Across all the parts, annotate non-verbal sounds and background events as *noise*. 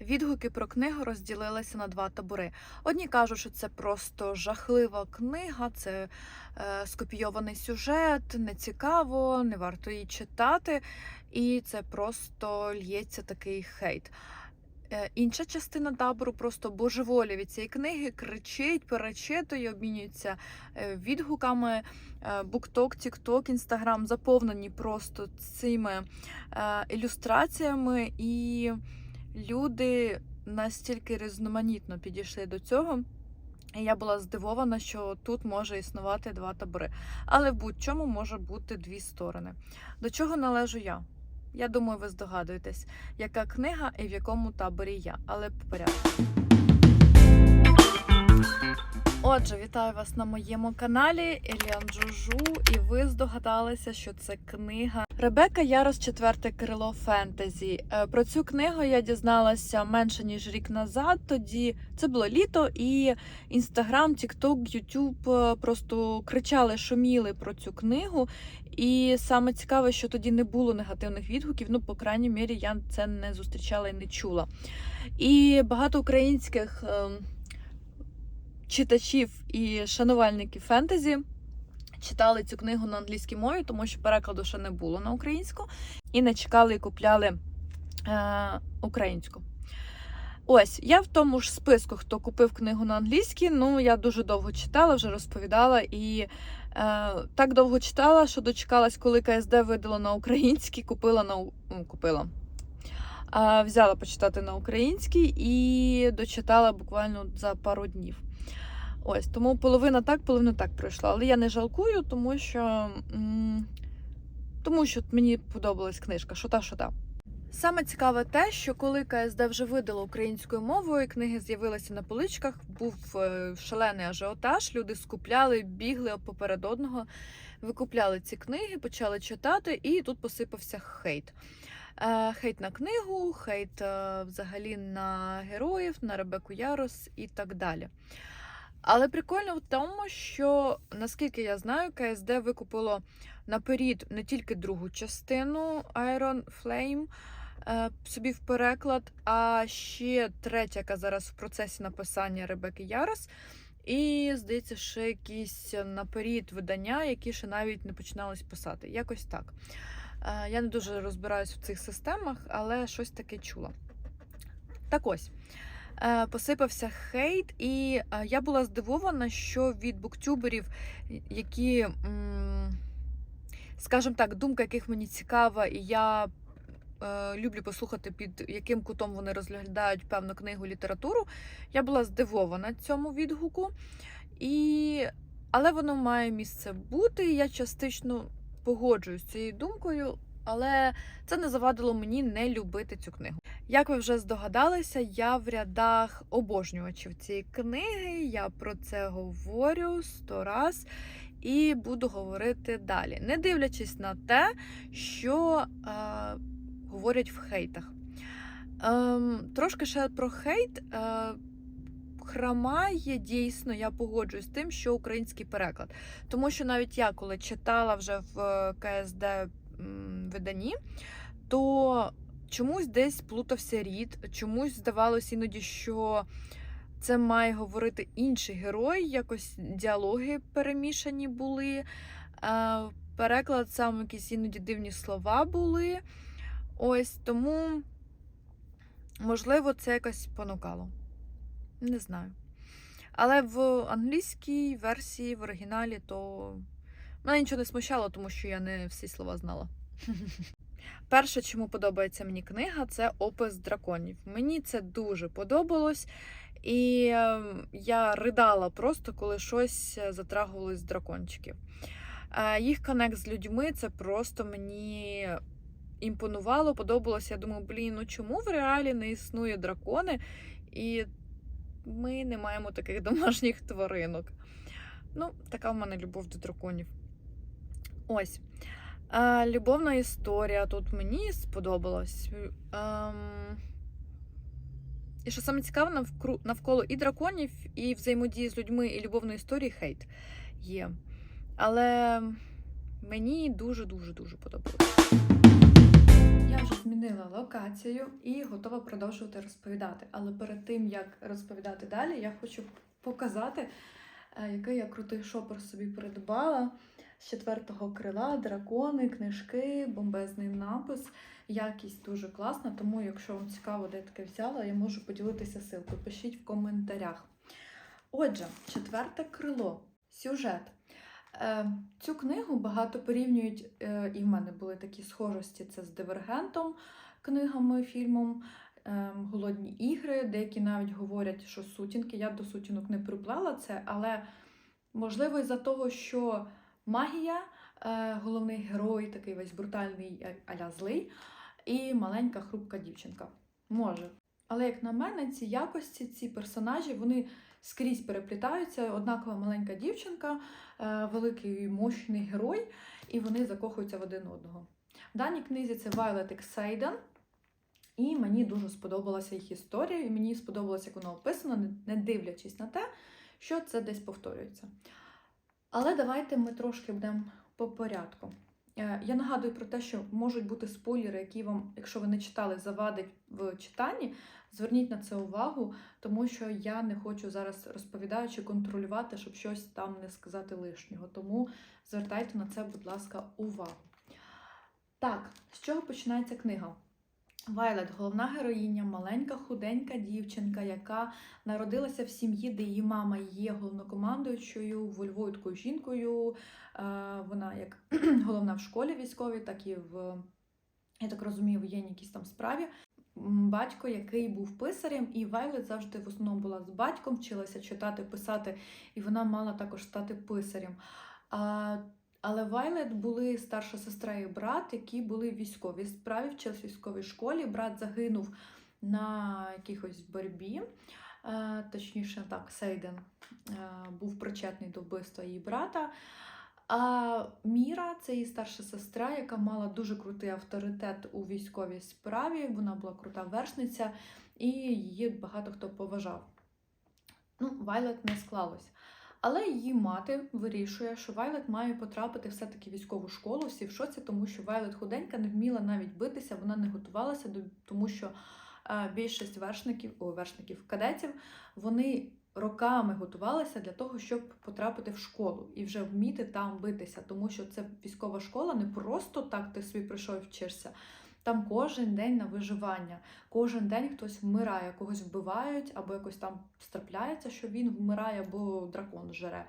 Відгуки про книгу розділилися на два табори. Одні кажуть, що це просто жахлива книга, це е, скопійований сюжет, нецікаво, не варто її читати, і це просто лється такий хейт. Е, Інша частина табору просто божеволі від цієї книги, кричить, перечитує, обмінюється е, відгуками. Букток, Тікток, Інстаграм заповнені просто цими е, ілюстраціями, і люди настільки різноманітно підійшли до цього. І я була здивована, що тут може існувати два табори. Але в будь-чому може бути дві сторони. До чого належу я? Я думаю, ви здогадуєтесь, яка книга і в якому таборі я, але по порядку. Отже, вітаю вас на моєму каналі Еліан Джужу, і ви здогадалися, що це книга Ребека Ярос Четверте крило фентезі. Е, Про цю книгу я дізналася менше ніж рік назад. Тоді це було літо, і інстаграм, Тікток, Ютуб е, просто кричали, шуміли про цю книгу. І саме цікаве, що тоді не було негативних відгуків. Ну, по крайній мірі, я це не зустрічала і не чула. І багато українських. Читачів і шанувальників фентезі читали цю книгу на англійській мові, тому що перекладу ще не було на українську, і не чекали і купляли е, українську. Ось, я в тому ж списку, хто купив книгу на англійській. Ну, я дуже довго читала, вже розповідала. І е, так довго читала, що дочекалась, коли КСД видало на українській, купила на ну, купила. А, взяла почитати на українській і дочитала буквально за пару днів. Ось, тому половина так, половина так пройшла. Але я не жалкую, тому що, тому що мені подобалась книжка, що та, що та. Саме цікаве те, що коли КСД вже видало українською мовою, книги з'явилися на поличках, був е, шалений ажіотаж, люди скупляли, бігли поперед одного, викупляли ці книги, почали читати, і тут посипався хейт. Е, Хейт на книгу, хейт е, взагалі на героїв, на Ребеку Ярос і так далі. Але прикольно в тому, що наскільки я знаю, КСД викупило наперед не тільки другу частину Iron Flame е, собі в переклад, а ще третя, яка зараз в процесі написання Ребеки Ярос. І, здається, ще якісь наперед видання, які ще навіть не починались писати. Якось так. Е, Я не дуже розбираюсь в цих системах, але щось таке чула. Так ось. Е, Посипався хейт, і е, я була здивована, що від буктюберів, які, скажімо так, думка яких мені цікава, і я е, люблю послухати, під яким кутом вони розглядають певну книгу літературу. Я була здивована цьому відгуку. І... Але воно має місце бути. Я частично погоджуюсь з цією думкою, але це не завадило мені не любити цю книгу. Як ви вже здогадалися, я в рядах обожнювачів цієї книги. Я про це говорю сто раз і буду говорити далі, не дивлячись на те, що е, говорять в хейтах. Ем, трошки ще про хейт. Е, Храмає дійсно, я погоджуюсь з тим, що український переклад. Тому що навіть я, коли читала вже в е, КСД виданні, то чомусь десь плутався рід, чомусь здавалося іноді, що це має говорити інший герой, якось діалоги перемішані були. Переклад сам якісь іноді дивні слова були. Ось тому, можливо, це якось понукало. Не знаю. Але в англійській версії, в оригіналі, то мене нічого не смущало, тому що я не всі слова знала. *laughs* Перше, чому подобається мені книга, це опис драконів. Мені це дуже подобалось, і ем, я ридала просто, коли щось затрагувалось з дракончиків. Е, Їх конект з людьми це просто мені імпонувало, подобалося. Я думаю, блін, ну чому в реалі не існує дракони? І ми не маємо таких *laughs* домашніх тваринок. Ну, така в мене любов до драконів. Ось. А, любовна історія тут мені сподобалась. Ем... І що саме цікаве, навколо і драконів, і взаємодії з людьми, і любовної історії хейт є. Але мені дуже-дуже дуже подобалось. Я вже змінила локацію і готова продовжувати розповідати. Але перед тим як розповідати далі, я хочу показати, е, який я крутий шопер собі придбала з четвертого крила, дракони, книжки, бомбезний напис. Якість дуже класна, тому якщо вам цікаво, де я таке взяла, я можу поділитися ссылкою. Пишіть в коментарях. Отже, четверте крило. Сюжет. Е, Цю книгу багато порівнюють, е, і в мене були такі схожості: це з Дивергентом, книгами, фільмом, е, Голодні ігри. Деякі навіть говорять, що сутінки. Я до сутінок не приплела це, але можливо, із-за того, що магія, е, головний герой, такий весь брутальний аля злий, і маленька хрупка дівчинка. Може. Але як на мене, ці якості, ці персонажі, вони скрізь переплітаються. Однакова маленька дівчинка, е, великий мощний герой, і вони закохуються в один одного. В даній книзі це Violet Exaiden, і мені дуже сподобалася їх історія, і мені сподобалося, як воно описано, не- не дивлячись на те, що це десь повторюється. Але давайте ми трошки будемо по порядку. Е, Я нагадую про те, що можуть бути спойлери, які вам, якщо ви не читали, завадять в читанні. Зверніть на це увагу, тому що я не хочу зараз розповідаючи контролювати, щоб щось там не сказати лишнього. Тому звертайте на це, будь ласка, увагу. Так, з чого починається книга? Вайлет, головна героїня, маленька худенька дівчинка, яка народилася в сім'ї, де її мама є головнокомандуючою, вольовою жінкою. Е, Вона як *clears throat* головна в школі військовій, так і в, я так розумію, воєнній якійсь там справі. Батько, який був писарем, і Вайлет завжди в основному була з батьком, вчилася читати, писати, і вона мала також стати писарем. Але Вайлет були старша сестра і брат, які були в військовій справі, вчились в військовій школі. Брат загинув на якихось боротьбі. Е, Точніше, так, Сейден е, був причетний до вбивства її брата. А Міра це її старша сестра, яка мала дуже крутий авторитет у військовій справі. Вона була крута вершниця, і її багато хто поважав. Ну, Вайлет не склалось. Але її мати вирішує, що Вайлет має потрапити все-таки військову школу. Всі в шоці, тому що Вайлет худенька не вміла навіть битися, вона не готувалася, до- тому що е, більшість вершників, о, вершників, кадетів, вони роками готувалися для того, щоб потрапити в школу і вже вміти там битися, тому що це військова школа не просто так ти собі прийшов і вчишся. Там кожен день на виживання, кожен день хтось вмирає, когось вбивають, або якось там страпляється, що він вмирає, або дракон жере.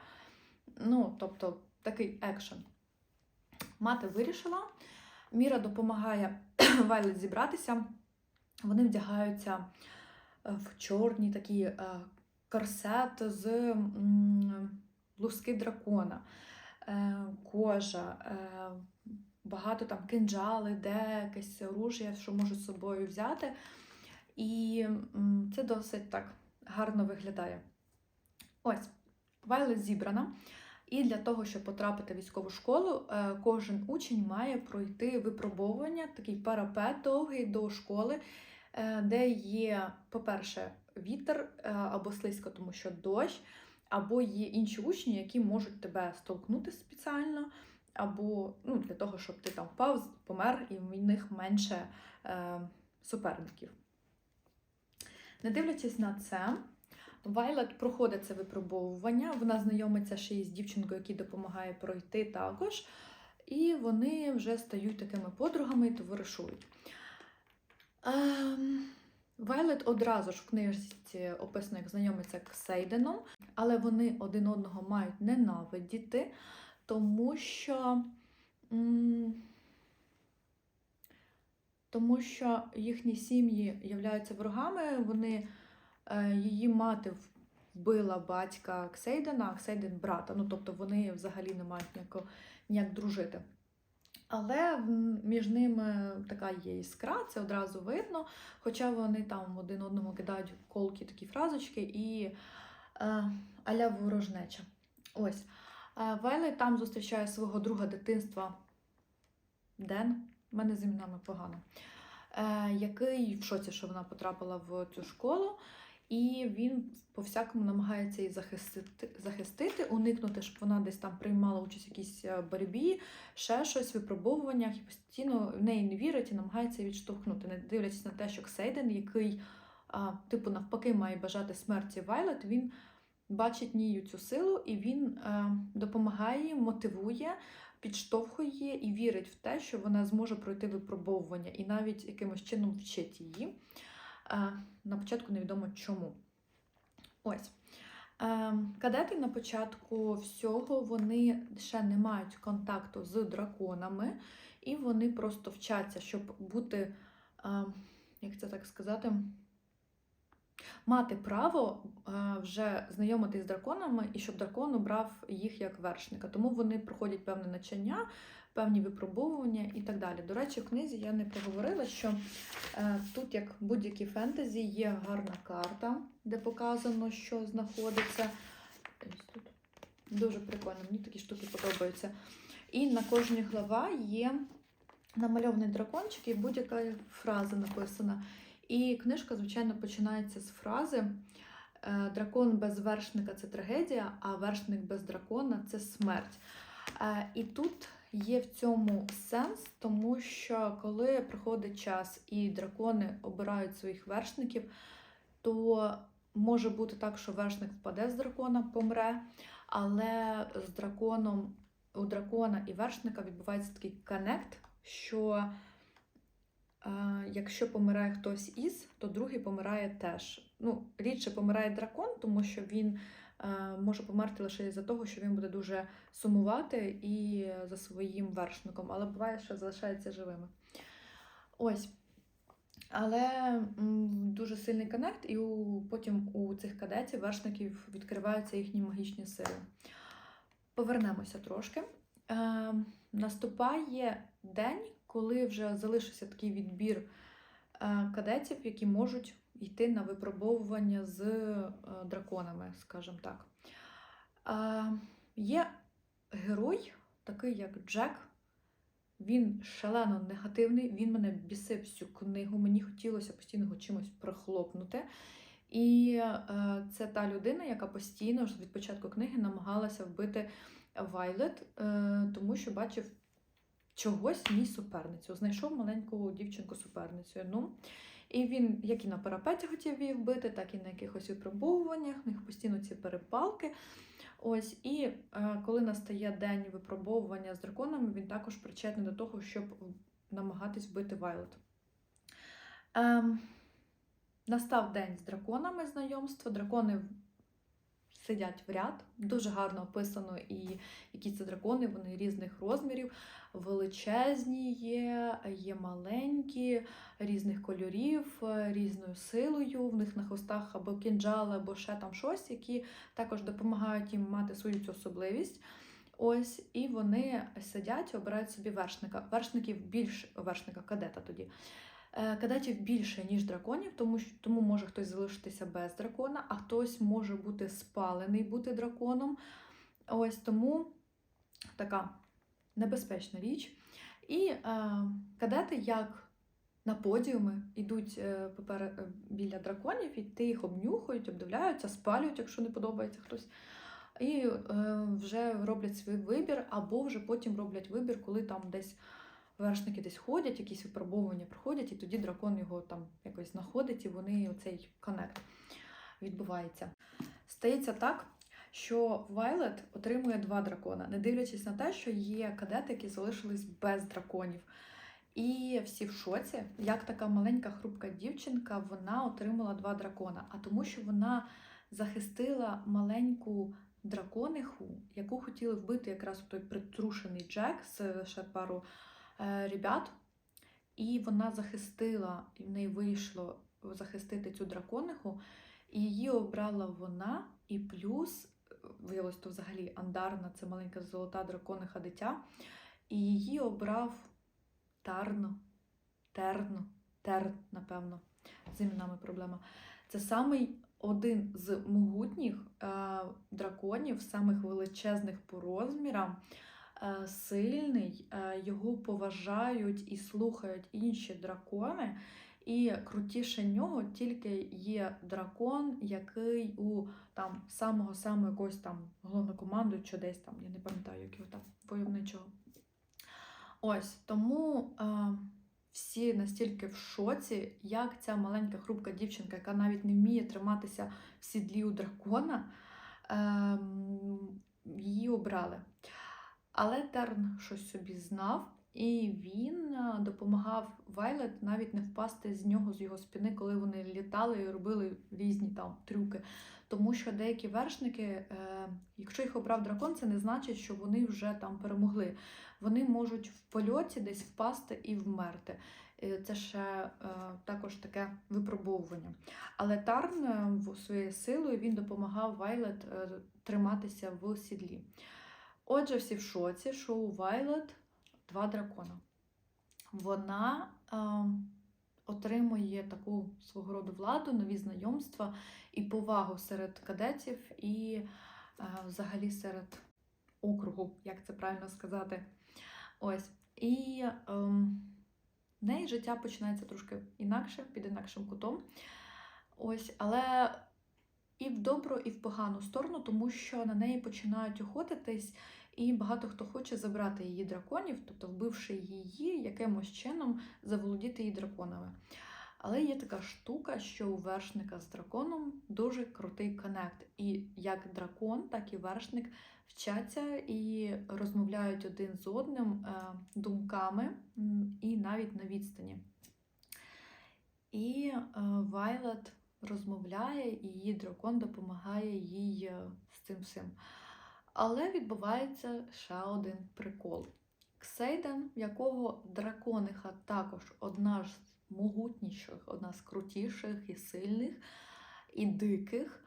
Ну, тобто такий екшен. Мати вирішила. Міра допомагає *clears throat* Вайлет зібратися. Вони вдягаються е, в чорні такі е, корсет з луски дракона, е, кожа, багато там кинджали, де якесь оружие, що можуть з собою взяти. І це досить так гарно виглядає. Ось, Вайлет зібрана. І для того, щоб потрапити в військову школу, е, кожен учень має пройти випробовування, такий парапет довгий до школи, е, де є, по-перше, вітер е, або слизько, тому що дощ, або є інші учні, які можуть тебе столкнути спеціально, або ну, для того, щоб ти там впав, помер, і в них менше е, суперників. Не дивлячись на це, Вайлет проходить це випробовування, вона знайомиться ще й з дівчинкою, якій допомагає пройти також. І вони вже стають такими подругами і товаришують. Ем, Вайлет одразу ж в книжці описано, як знайомиться з Сейденом, але вони один одного мають ненавидіти, тому що, тому що їхні сім'ї являються ворогами, вони Е, Її мати вбила батька Ксейдена, а Ксейден брата. Ну, тобто вони взагалі не мають ніяко, ніяк дружити. Але між ними така є іскра, це одразу видно. Хоча вони там один одному кидають колки такі фразочки і е, аля ворожнеча. Ось. Е, Вайлей там зустрічає свого друга дитинства Ден. У мене з іменами погано. Е, який в шоці, що вона потрапила в цю школу. І він по всякому намагається її захистити, захистити, уникнути, щоб вона десь там приймала участь в якійсь е, боротьбі, ще щось, випробовуваннях, і постійно в неї не вірить і намагається відштовхнути, не дивлячись на те, що Ксейден, який, типу, навпаки, має бажати смерті Вайлет, він бачить в ній цю силу, і він е, допомагає, мотивує, підштовхує і вірить в те, що вона зможе пройти випробовування, і навіть якимось чином вчить її. Е, на початку невідомо чому. Ось. Е, Кадети на початку всього вони ще не мають контакту з драконами, і вони просто вчаться, щоб бути, як це так сказати, мати право вже знайомитись з драконами і щоб дракон обрав їх як вершника. Тому вони проходять певне навчання, певні випробовування і так далі. До речі, в книзі я не проговорила, що е, тут, як в будь-якій фентезі, є гарна карта, де показано, що знаходиться. Дуже прикольно, мені такі штуки подобаються. І на кожній глава є намальований дракончик і будь-яка фраза написана. І книжка, звичайно, починається з фрази Дракон без вершника це трагедія, а вершник без дракона це смерть. Е, І тут є в цьому сенс, тому що коли приходить час і дракони обирають своїх вершників, то може бути так, що вершник впаде з дракона, помре, але з драконом у дракона і вершника відбувається такий коннект, що е, якщо помирає хтось із, то другий помирає теж. Ну, рідше помирає дракон, тому що він е, може померти лише із-за того, що він буде дуже сумувати і за своїм вершником, але буває, що залишається живими. Ось. Але дуже сильний коннект, і у, потім у цих кадетів, вершників, відкриваються їхні магічні сили. Повернемося трошки. Е, наступає день, коли вже залишився такий відбір е, кадетів, які можуть йти на випробовування з е, драконами, скажімо так. Е, є герой, такий як Джек. Він шалено негативний, він мене бісив всю книгу, мені хотілося постійно його чимось прохлопнути. І е, це та людина, яка постійно від початку книги намагалася вбити Вайлет, е, тому що бачив чогось в ній суперницю. Знайшов маленьку дівчинку-суперницю. Ну, і він як і на парапеті хотів її вбити, так і на якихось випробовуваннях, в них постійно ці перепалки. Ось, і е, коли настає день випробовування з драконами, він також причетний до того, щоб намагатись вбити Вайлет. Ем, настав день з драконами знайомства. Дракони сидять в ряд. Дуже гарно описано, і які це дракони, вони різних розмірів, величезні є, є маленькі, різних кольорів, різною силою. В них на хвостах або кінджали, або ще там щось, які також допомагають їм мати свою цю особливість. Ось, і вони сидять обирають собі вершника. Вершників більше вершника кадета тоді. Е, Кадетів більше, ніж драконів, тому, тому може хтось залишитися без дракона, а хтось може бути спалений, бути драконом. Ось тому така небезпечна річ. І е, кадети, як на подіуми, йдуть е, попер- е, біля драконів, і ти їх обнюхують, обдивляються, спалюють, якщо не подобається хтось. І е, вже роблять свій вибір, або вже потім роблять вибір, коли там десь вершники десь ходять, якісь випробовування проходять, і тоді дракон його там якось знаходить, і вони оцей коннект відбувається. Стається так, що Вайлет отримує два дракона, не дивлячись на те, що є кадети, які залишились без драконів. І всі в шоці, як така маленька хрупка дівчинка, вона отримала два дракона. А тому, що вона захистила маленьку дракониху, яку хотіли вбити якраз той притрушений Джек з ще пару ребят. І вона захистила, і в неї вийшло захистити цю дракониху, і її обрала вона, і плюс, е, виявилось, то взагалі Андарна, це маленька золота дракониха дитя, і її обрав Тарно, Терно, Терн, напевно, з іменами проблема. Це самий один з могутніх е, драконів, самих величезних по розмірам, е, сильний, е, його поважають і слухають інші дракони. І крутіше нього тільки є дракон, який у там самого самого якогось там головнокомандуючого десь там, я не пам'ятаю, як його там войовничого. Ось тому е, всі настільки в шоці, як ця маленька хрупка дівчинка, яка навіть не вміє триматися в сідлі у дракона, е, її обрали. Але Терн щось собі знав, і він е, допомагав Вайлет навіть не впасти з нього, з його спини, коли вони літали і робили різні там трюки. Тому що деякі вершники, е, якщо їх обрав дракон, це не значить, що вони вже там перемогли. Вони можуть в польоті десь впасти і вмерти. Е, Це ще е, також таке випробовування. Але Тарн е, своєю силою він допомагав Вайлет е, триматися в сідлі. Отже, всі в шоці, що у Вайлет два дракона. Вона е, отримує таку свого роду владу, нові знайомства і повагу серед кадетів, і е, взагалі серед округу, як це правильно сказати. Ось. І ем, в неї життя починається трошки інакше, під інакшим кутом. Ось, але і в добру, і в погану сторону, тому що на неї починають охотитись, і багато хто хоче забрати її драконів, тобто вбивши її, якимось чином заволодіти її драконами. Але є така штука, що у вершника з драконом дуже крутий коннект. І як дракон, так і вершник вчаться і розмовляють один з одним е, думками і навіть на відстані. І е, Вайлет розмовляє, і її дракон допомагає їй е, з цим всім. Але відбувається ще один прикол. Ксейден, якого дракониха також одна з могутніших, одна з крутіших і сильних, і диких,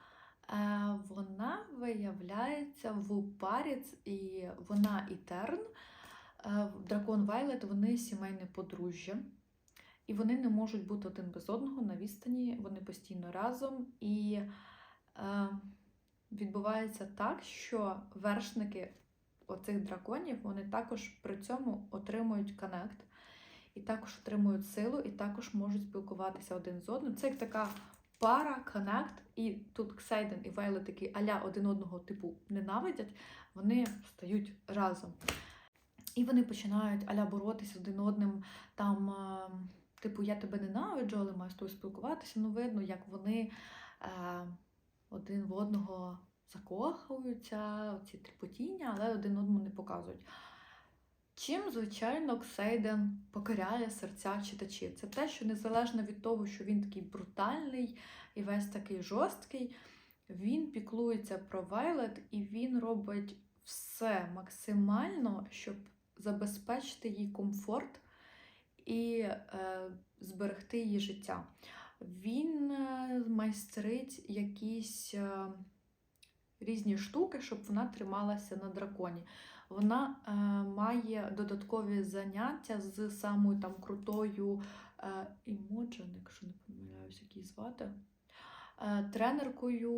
е, вона виявляється в парі, і вона і Терн, е, дракон Вайлет, вони сімейне подружжя. І вони не можуть бути один без одного на відстані, вони постійно разом. І е, відбувається так, що вершники оцих драконів вони також при цьому отримують коннект, і також отримують силу, і також можуть спілкуватися один з одним. Це як така пара, коннект, і тут Ксейден і Вайлет такі аля один одного типу ненавидять, вони стають разом. І вони починають аля боротися один одним там. Типу, я тебе ненавиджу, але маю з тобою спілкуватися. Ну, видно, як вони е, один в одного закохуються, ці тріпотіння, але один одному не показують. Чим, звичайно, Ксейден покоряє серця читачів. Це те, що незалежно від того, що він такий брутальний і весь такий жорсткий, він піклується про Вайлет і він робить все максимально, щоб забезпечити їй комфорт і е, зберегти її життя. Він е, майстрить якісь е, різні штуки, щоб вона трималася на драконі. Вона е, має додаткові заняття з самою там крутою е, Імоджен, якщо не помиляюсь, як її звати. Е, тренеркою,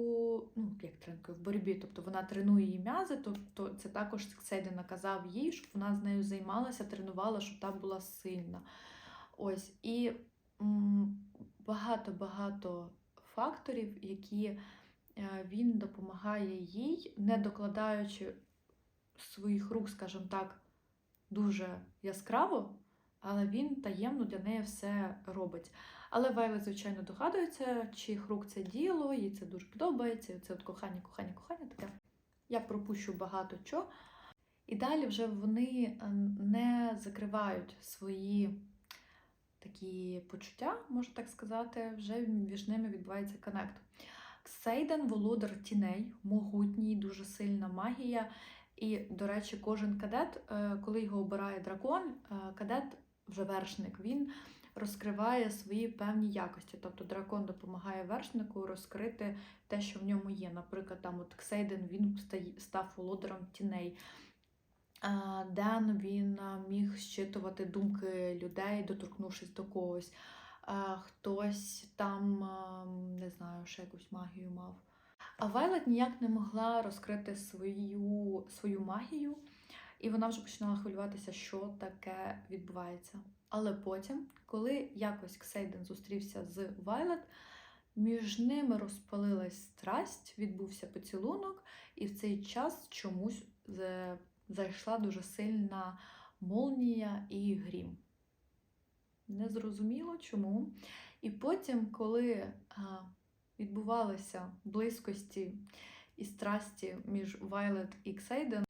ну як тренеркою в боротьбі, тобто вона тренує її м'язи, тобто це також Сейден наказав їй, щоб вона з нею займалася, тренувала, щоб та була сильна. Ось і багато-багато факторів, які е, він допомагає їй, не докладаючи своїх рук, скажімо так, дуже яскраво, але він таємно для неї все робить. Але Вайлет, звичайно, догадується, чиїх рук це діло, їй це дуже подобається. Це от кохання, кохання, кохання таке. Я пропущу багато чого. І далі вже вони е, не закривають свої такі почуття, можна так сказати, вже між ними відбувається коннект. Сейден володар тіней, могутній, дуже сильна магія. І, до речі, кожен кадет, е, коли його обирає дракон, е, кадет вже вершник, він розкриває свої певні якості. Тобто дракон допомагає вершнику розкрити те, що в ньому є. Наприклад, там от Ксейден він став володарем тіней. Ден він міг щитувати думки людей, доторкнувшись до когось. Хтось там, не знаю, ще якусь магію мав. А Вайлет ніяк не могла розкрити свою, свою магію, і вона вже починала хвилюватися, що таке відбувається. Але потім, коли якось Ксейден зустрівся з Вайлет, між ними розпалилась страсть, відбувся поцілунок, і в цей час чомусь зайшла дуже сильна молнія і грім. Незрозуміло чому. І потім, коли відбувалися близькості і страсті між Вайлет і Ксейден,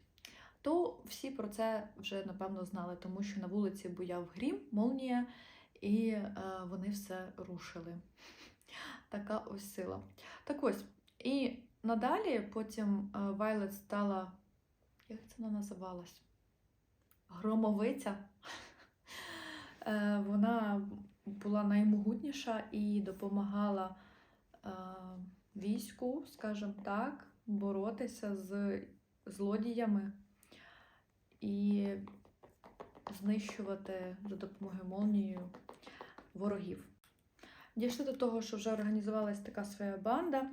то всі про це вже напевно знали, тому що на вулиці буяв грім, молнія, і е, вони все рушили. Така ось сила. Так ось, і надалі потім Вайлет стала. Як це вона називалась? Громовиця. Е, Вона була наймогутніша і допомагала е, війську, скажімо так, боротися з злодіями і знищувати за допомогою молнією ворогів. Дійшли до того, що вже організувалась така своя банда,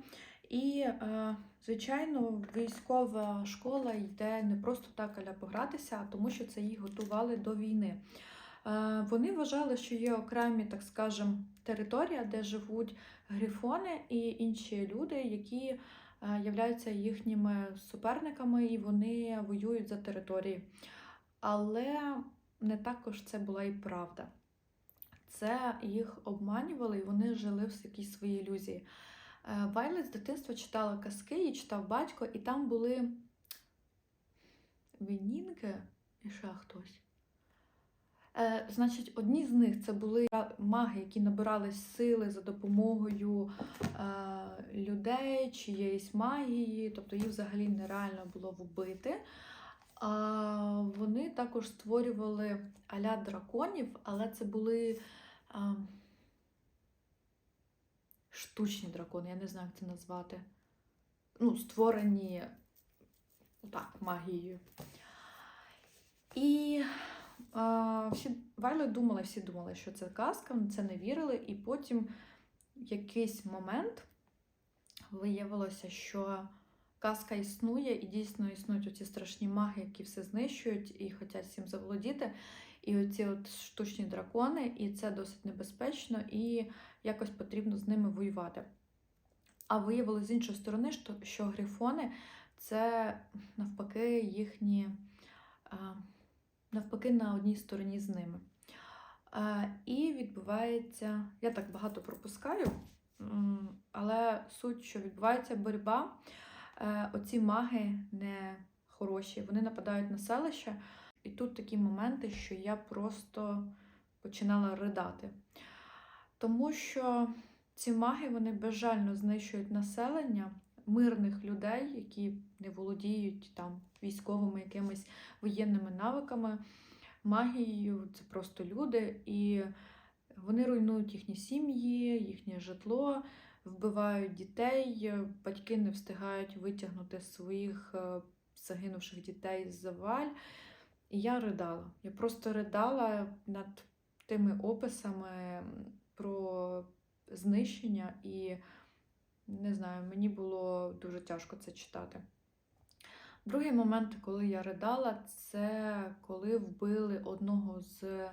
і, е, звичайно, військова школа йде не просто так аля погратися, а тому що це їх готували до війни. Е, Вони вважали, що є окремі, так скажем, територія, де живуть грифони і інші люди, які являються їхніми суперниками, і вони воюють за території. Але не також це була і правда. Це їх обманювали, і вони жили в якійсь своїй ілюзії. Е, Вайлет з дитинства читала казки, її читав батько, і там були винінки і ще хтось. Е, Значить, одні з них це були маги, які набирали сили за допомогою е, людей, чиєїсь магії, тобто їх взагалі нереально було вбити. А вони також створювали аля драконів, але це були а, штучні дракони, я не знаю, як це назвати. Ну, створені так, магією. І всі Вайли думали, всі думали, що це казка, це не вірили, і потім в якийсь момент виявилося, що казка існує, і дійсно існують оці страшні маги, які все знищують і хочуть всім заволодіти. І оці от штучні дракони, і це досить небезпечно, і якось потрібно з ними воювати. А виявилося з іншої сторони, що, що грифони це навпаки їхні, а, навпаки, на одній стороні з ними. І відбувається, я так багато пропускаю, але суть, що відбувається боротьба. Е, Оці маги не хороші, вони нападають на селище. І тут такі моменти, що я просто починала ридати. Тому що ці маги вони безжально знищують населення мирних людей, які не володіють там військовими якимись воєнними навиками. Магією це просто люди, і вони руйнують їхні сім'ї, їхнє житло, вбивають дітей, батьки не встигають витягнути своїх е, загинувших дітей з заваль. І я ридала. Я просто ридала над тими описами про знищення, і не знаю, мені було дуже тяжко це читати. Другий момент, коли я ридала, це коли вбили одного з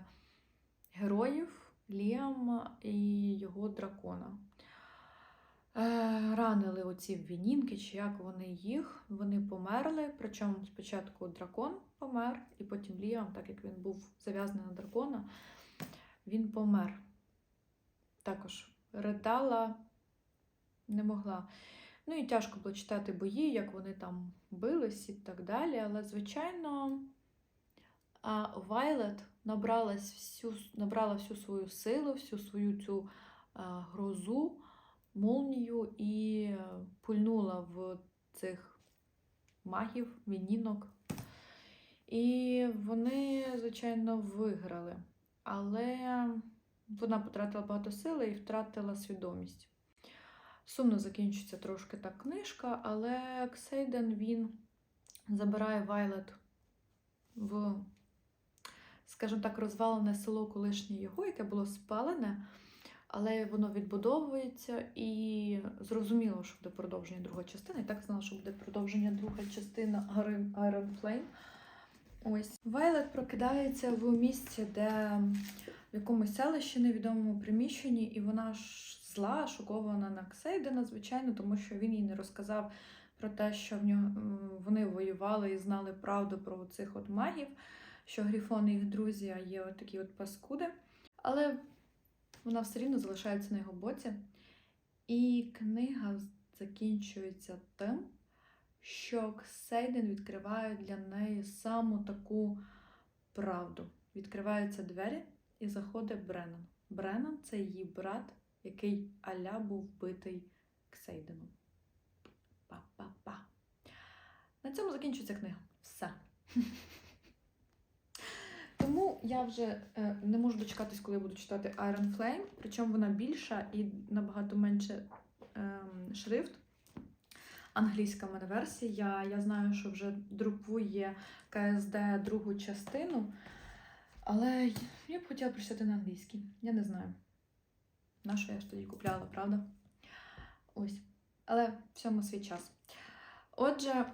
героїв Ліама і його дракона. Е, Ранили оці вінінки, чи як вони їх, вони померли. Причому спочатку дракон помер, і потім Ліам, так як він був зав'язаний на дракона, він помер. Також ридала, не могла. Ну і тяжко було читати бої, як вони там бились і так далі. Але, звичайно, Вайлет набралась всю, набрала всю свою силу, всю свою цю грозу, молнію і пульнула в цих магів, вінінок. І вони, звичайно, виграли. Але вона потратила багато сили і втратила свідомість. Сумно закінчиться трошки так книжка, але Ксейден він забирає Вайлет в, скажімо так, розвалене село колишнє його, яке було спалене, але воно відбудовується і зрозуміло, що буде продовження другої частини. І так знала, що буде продовження друга частина Iron, Iron Flame. Ось Вайлет прокидається в місці, де в якомусь селищі невідомому приміщенні, і вона ж зла, шокована на Ксейдена, звичайно, тому що він їй не розказав про те, що в нього вони воювали і знали правду про цих от магів, що Гріфон і їх друзі є от такі от паскуди. Але вона все рівно залишається на його боці. І книга закінчується тим, що Ксейден відкриває для неї саму таку правду. Відкриваються двері і заходить Бреннан. Бреннан це її брат, який аля був вбитий Ксейденом. Па-па-па. На цьому закінчується книга. Все. *laughs* Тому я вже е, не можу дочекатись, коли я буду читати Iron Flame, причому вона більша і набагато менше ем, шрифт. Англійська мене версія. Я знаю, що вже друкує КСД другу частину, але я б хотіла прочитати на англійській. Я не знаю. На що я ж тоді купляла, правда? Ось. Але всьому свій час. Отже,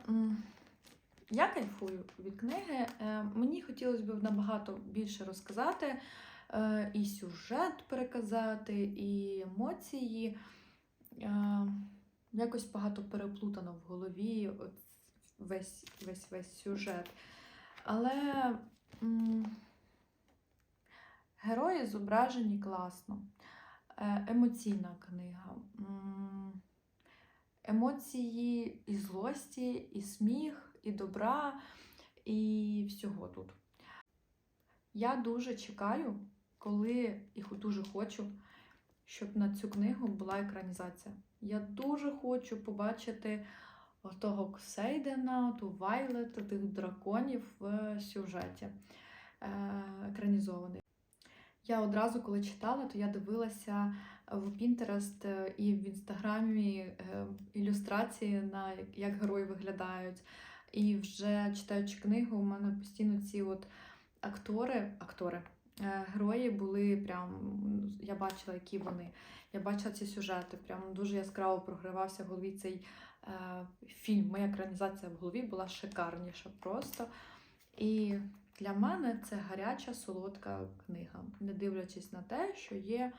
я кайфую від книги. Е, Мені хотілося б набагато більше розказати, е, і сюжет переказати, і емоції. Е, Якось багато переплутано в голові весь, весь, весь сюжет. Але герої зображені класно. Е, Емоційна книга. Емоції і злості, і сміх, і добра, і всього тут. Я дуже чекаю, коли і дуже хочу, щоб на цю книгу була екранізація. Я дуже хочу побачити того Ксейдена, ту Вайлет, тих драконів в сюжеті е, екранізований. Я одразу, коли читала, то я дивилася в Pinterest е, і в інстаграмі е, ілюстрації на як- герої виглядають. І вже читаючи книгу, у мене постійно ці от актори, актори, е, герої були прям. Я бачила, які вони. Я бачила ці сюжети. Прям дуже яскраво програвався в голові цей е, фільм. Моя екранізація в голові була шикарніша просто. І для мене це гаряча, солодка книга, не дивлячись на те, що є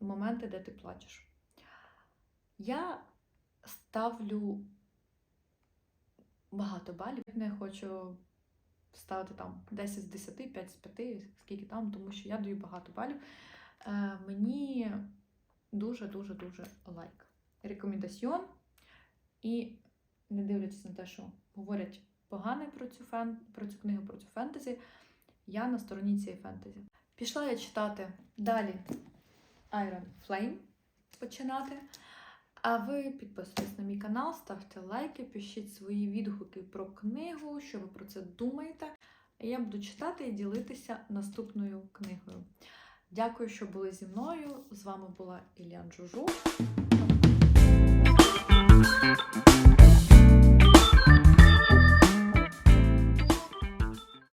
моменти, де ти плачеш. Я ставлю багато балів. Не хочу ставити там 10 з 10, 5 з 5, скільки там, тому що я даю багато балів. Е, мені дуже-дуже-дуже лайк. Рекомендаціон. І не дивлячись на те, що говорять погане про цю, фен... про цю книгу, про цю фентезі, я на стороні цієї фентезі. Пішла я читати далі Iron Flame починати. А ви підписуйтесь на мій канал, ставте лайки, пишіть свої відгуки про книгу, що ви про це думаєте. Я буду читати і ділитися наступною книгою. Дякую, що були зі мною. З вами була Ілля Джужу.